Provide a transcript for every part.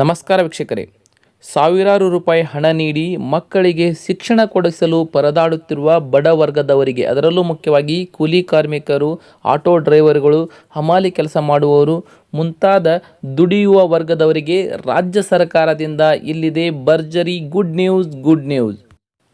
ನಮಸ್ಕಾರ ವೀಕ್ಷಕರೇ. ಸಾವಿರಾರು ರೂಪಾಯಿ ಹಣ ನೀಡಿ ಮಕ್ಕಳಿಗೆ ಶಿಕ್ಷಣ ಕೊಡಿಸಲು ಪರದಾಡುತ್ತಿರುವ ಬಡ ವರ್ಗದವರಿಗೆ, ಅದರಲ್ಲೂ ಮುಖ್ಯವಾಗಿ ಕೂಲಿ ಕಾರ್ಮಿಕರು, ಆಟೋ ಡ್ರೈವರ್ಗಳು, ಹಮಾಲಿ ಕೆಲಸ ಮಾಡುವವರು, ಮುಂತಾದ ದುಡಿಯುವ ವರ್ಗದವರಿಗೆ ರಾಜ್ಯ ಸರ್ಕಾರದಿಂದ ಇಲ್ಲಿದೆ ಭರ್ಜರಿ ಗುಡ್ ನ್ಯೂಸ್ ಗುಡ್ ನ್ಯೂಸ್.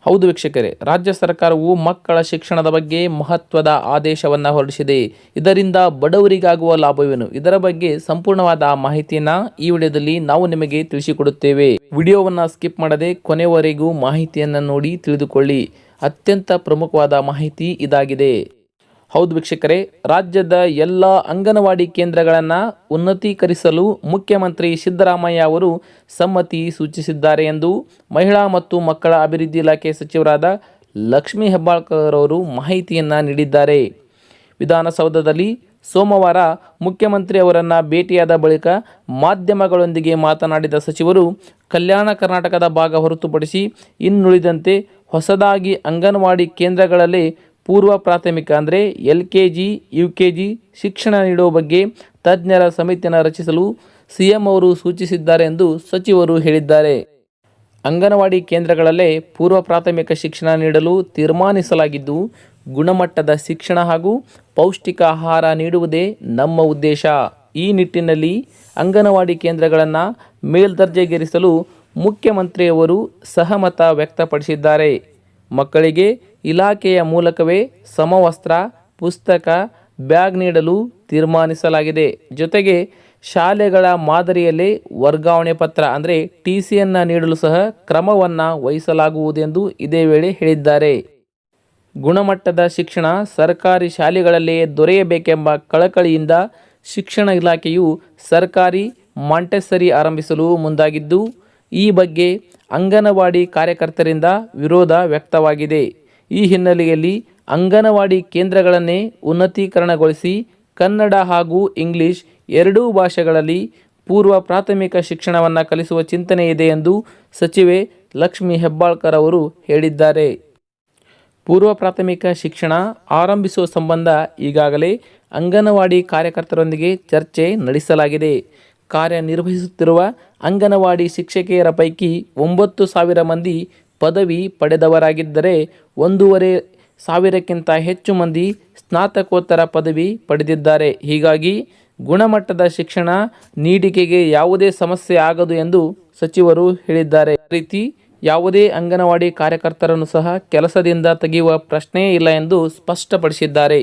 ಹೌದು ವೀಕ್ಷಕರೇ, ರಾಜ್ಯ ಸರ್ಕಾರವು ಮಕ್ಕಳ ಶಿಕ್ಷಣದ ಬಗ್ಗೆ ಮಹತ್ವದ ಆದೇಶವನ್ನು ಹೊರಡಿಸಿದೆ. ಇದರಿಂದ ಬಡವರಿಗಾಗುವ ಲಾಭವೇನು? ಇದರ ಬಗ್ಗೆ ಸಂಪೂರ್ಣವಾದ ಮಾಹಿತಿಯನ್ನ ಈ ವಿಡಿಯೋದಲ್ಲಿ ನಾವು ನಿಮಗೆ ತಿಳಿಸಿಕೊಡುತ್ತೇವೆ. ವಿಡಿಯೋವನ್ನ ಸ್ಕಿಪ್ ಮಾಡದೆ ಕೊನೆವರೆಗೂ ಮಾಹಿತಿಯನ್ನ ನೋಡಿ ತಿಳಿದುಕೊಳ್ಳಿ. ಅತ್ಯಂತ ಪ್ರಮುಖವಾದ ಮಾಹಿತಿ ಇದಾಗಿದೆ. ಹೌದು ವೀಕ್ಷಕರೇ, ರಾಜ್ಯದ ಎಲ್ಲ ಅಂಗನವಾಡಿ ಕೇಂದ್ರಗಳನ್ನು ಉನ್ನತೀಕರಿಸಲು ಮುಖ್ಯಮಂತ್ರಿ ಸಿದ್ದರಾಮಯ್ಯ ಅವರು ಸಮ್ಮತಿ ಸೂಚಿಸಿದ್ದಾರೆ ಎಂದು ಮಹಿಳಾ ಮತ್ತು ಮಕ್ಕಳ ಅಭಿವೃದ್ಧಿ ಇಲಾಖೆ ಸಚಿವರಾದ ಲಕ್ಷ್ಮೀ ಹೆಬ್ಬಾಳ್ಕರ್ ಅವರು ಮಾಹಿತಿಯನ್ನು ನೀಡಿದ್ದಾರೆ. ವಿಧಾನಸೌಧದಲ್ಲಿ ಸೋಮವಾರ ಮುಖ್ಯಮಂತ್ರಿ ಅವರನ್ನು ಭೇಟಿಯಾದ ಬಳಿಕ ಮಾಧ್ಯಮಗಳೊಂದಿಗೆ ಮಾತನಾಡಿದ ಸಚಿವರು, ಕಲ್ಯಾಣ ಕರ್ನಾಟಕದ ಭಾಗ ಹೊರತುಪಡಿಸಿ ಇನ್ನುಳಿದಂತೆ ಹೊಸದಾಗಿ ಅಂಗನವಾಡಿ ಕೇಂದ್ರಗಳಲ್ಲಿ ಪೂರ್ವ ಪ್ರಾಥಮಿಕ ಅಂದರೆ L K G U K G ಶಿಕ್ಷಣ ನೀಡುವ ಬಗ್ಗೆ ತಜ್ಞರ ಸಮಿತಿಯನ್ನು ರಚಿಸಲು ಸಿಎಂ ಅವರು ಸೂಚಿಸಿದ್ದಾರೆ ಎಂದು ಸಚಿವರು ಹೇಳಿದ್ದಾರೆ. ಅಂಗನವಾಡಿ ಕೇಂದ್ರಗಳಲ್ಲೇ ಪೂರ್ವ ಪ್ರಾಥಮಿಕ ಶಿಕ್ಷಣ ನೀಡಲು ತೀರ್ಮಾನಿಸಲಾಗಿದ್ದು, ಗುಣಮಟ್ಟದ ಶಿಕ್ಷಣ ಹಾಗೂ ಪೌಷ್ಟಿಕ ಆಹಾರ ನೀಡುವುದೇ ನಮ್ಮ ಉದ್ದೇಶ. ಈ ನಿಟ್ಟಿನಲ್ಲಿ ಅಂಗನವಾಡಿ ಕೇಂದ್ರಗಳನ್ನು ಮೇಲ್ದರ್ಜೆಗೇರಿಸಲು ಮುಖ್ಯಮಂತ್ರಿಯವರು ಸಹಮತ ವ್ಯಕ್ತಪಡಿಸಿದ್ದಾರೆ. ಮಕ್ಕಳಿಗೆ ಇಲಾಖೆಯ ಮೂಲಕವೇ ಸಮವಸ್ತ್ರ, ಪುಸ್ತಕ, ಬ್ಯಾಗ್ ನೀಡಲು ತೀರ್ಮಾನಿಸಲಾಗಿದೆ. ಜೊತೆಗೆ ಶಾಲೆಗಳ ಮಾದರಿಯಲ್ಲೇ ವರ್ಗಾವಣೆ ಪತ್ರ, ಅಂದರೆ ಟಿ ಸಿಯನ್ನು ನೀಡಲು ಸಹ ಕ್ರಮವನ್ನು ವಹಿಸಲಾಗುವುದೆಂದು ಇದೇ ವೇಳೆ ಹೇಳಿದ್ದಾರೆ. ಗುಣಮಟ್ಟದ ಶಿಕ್ಷಣ ಸರ್ಕಾರಿ ಶಾಲೆಗಳಲ್ಲಿಯೇ ದೊರೆಯಬೇಕೆಂಬ ಕಳಕಳಿಯಿಂದ ಶಿಕ್ಷಣ ಇಲಾಖೆಯು ಸರ್ಕಾರಿ ಮಾಂಟೆಸರಿ ಆರಂಭಿಸಲು ಮುಂದಾಗಿದ್ದು, ಈ ಬಗ್ಗೆ ಅಂಗನವಾಡಿ ಕಾರ್ಯಕರ್ತರಿಂದ ವಿರೋಧ ವ್ಯಕ್ತವಾಗಿದೆ. ಈ ಹಿನ್ನೆಲೆಯಲ್ಲಿ ಅಂಗನವಾಡಿ ಕೇಂದ್ರಗಳನ್ನೇ ಉನ್ನತೀಕರಣಗೊಳಿಸಿ ಕನ್ನಡ ಹಾಗೂ ಇಂಗ್ಲಿಷ್ ಎರಡೂ ಭಾಷೆಗಳಲ್ಲಿ ಪೂರ್ವ ಪ್ರಾಥಮಿಕ ಶಿಕ್ಷಣವನ್ನು ಕಲಿಸುವ ಚಿಂತನೆ ಇದೆ ಎಂದು ಸಚಿವೆ ಲಕ್ಷ್ಮಿ ಹೆಬ್ಬಾಳ್ಕರ್ ಅವರು ಹೇಳಿದ್ದಾರೆ. ಪೂರ್ವ ಪ್ರಾಥಮಿಕ ಶಿಕ್ಷಣ ಆರಂಭಿಸುವ ಸಂಬಂಧ ಈಗಾಗಲೇ ಅಂಗನವಾಡಿ ಕಾರ್ಯಕರ್ತರೊಂದಿಗೆ ಚರ್ಚೆ ನಡೆಸಲಾಗಿದೆ. ಕಾರ್ಯನಿರ್ವಹಿಸುತ್ತಿರುವ ಅಂಗನವಾಡಿ ಶಿಕ್ಷಕಿಯರ ಪೈಕಿ ಒಂಬತ್ತು ಸಾವಿರ ಮಂದಿ ಪದವಿ ಪಡೆದವರಾಗಿದ್ದರೆ ಒಂದೂವರೆ ಸಾವಿರಕ್ಕಿಂತ ಹೆಚ್ಚು ಮಂದಿ ಸ್ನಾತಕೋತ್ತರ ಪದವಿ ಪಡೆದಿದ್ದಾರೆ. ಹೀಗಾಗಿ ಗುಣಮಟ್ಟದ ಶಿಕ್ಷಣ ನೀಡಿಕೆಗೆ ಯಾವುದೇ ಸಮಸ್ಯೆ ಆಗದು ಎಂದು ಸಚಿವರು ಹೇಳಿದ್ದಾರೆ. ರೀತಿ ಯಾವುದೇ ಅಂಗನವಾಡಿ ಕಾರ್ಯಕರ್ತರನ್ನು ಸಹ ಕೆಲಸದಿಂದ ತೆಗೆಯುವ ಪ್ರಶ್ನೆಯೇ ಇಲ್ಲ ಎಂದು ಸ್ಪಷ್ಟಪಡಿಸಿದ್ದಾರೆ.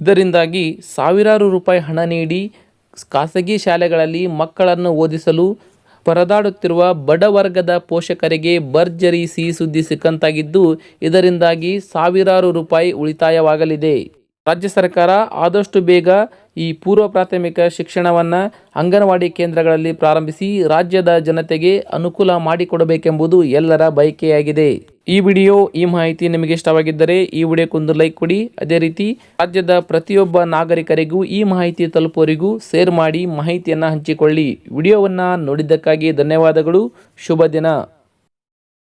ಇದರಿಂದಾಗಿ ಸಾವಿರಾರು ರೂಪಾಯಿ ಹಣ ನೀಡಿ ಖಾಸಗಿ ಶಾಲೆಗಳಲ್ಲಿ ಮಕ್ಕಳನ್ನು ಓದಿಸಲು ಪರದಾಡುತ್ತಿರುವ ಬಡವರ್ಗದ ಪೋಷಕರಿಗೆ ಭರ್ಜರಿ ಸಿಹಿ ಸುದ್ದಿ ಸಿಕ್ಕಂತಾಗಿದ್ದು, ಇದರಿಂದಾಗಿ ಸಾವಿರಾರು ರೂಪಾಯಿ ಉಳಿತಾಯವಾಗಲಿದೆ. ರಾಜ್ಯ ಸರ್ಕಾರ ಆದಷ್ಟು ಬೇಗ ಈ ಪೂರ್ವ ಪ್ರಾಥಮಿಕ ಶಿಕ್ಷಣವನ್ನು ಅಂಗನವಾಡಿ ಕೇಂದ್ರಗಳಲ್ಲಿ ಪ್ರಾರಂಭಿಸಿ, ರಾಜ್ಯದ ಜನತೆಗೆ ಅನುಕೂಲ ಮಾಡಿಕೊಡಬೇಕೆಂಬುದು ಎಲ್ಲರ ಬಯಕೆಯಾಗಿದೆ. ಈ ವಿಡಿಯೋ ಈ ಮಾಹಿತಿ ನಿಮಗೆ ಇಷ್ಟವಾಗಿದ್ದರೆ ಈ ವಿಡಿಯೋಕ್ಕೊಂದು ಲೈಕ್ ಕೊಡಿ. ಅದೇ ರೀತಿ ರಾಜ್ಯದ ಪ್ರತಿಯೊಬ್ಬ ನಾಗರಿಕರಿಗೂ ಈ ಮಾಹಿತಿ ತಲುಪುವರಿಗೂ ಶೇರ್ ಮಾಡಿ ಮಾಹಿತಿಯನ್ನು ಹಂಚಿಕೊಳ್ಳಿ. ವಿಡಿಯೋವನ್ನು ನೋಡಿದ್ದಕ್ಕಾಗಿ ಧನ್ಯವಾದಗಳು. ಶುಭ ದಿನ.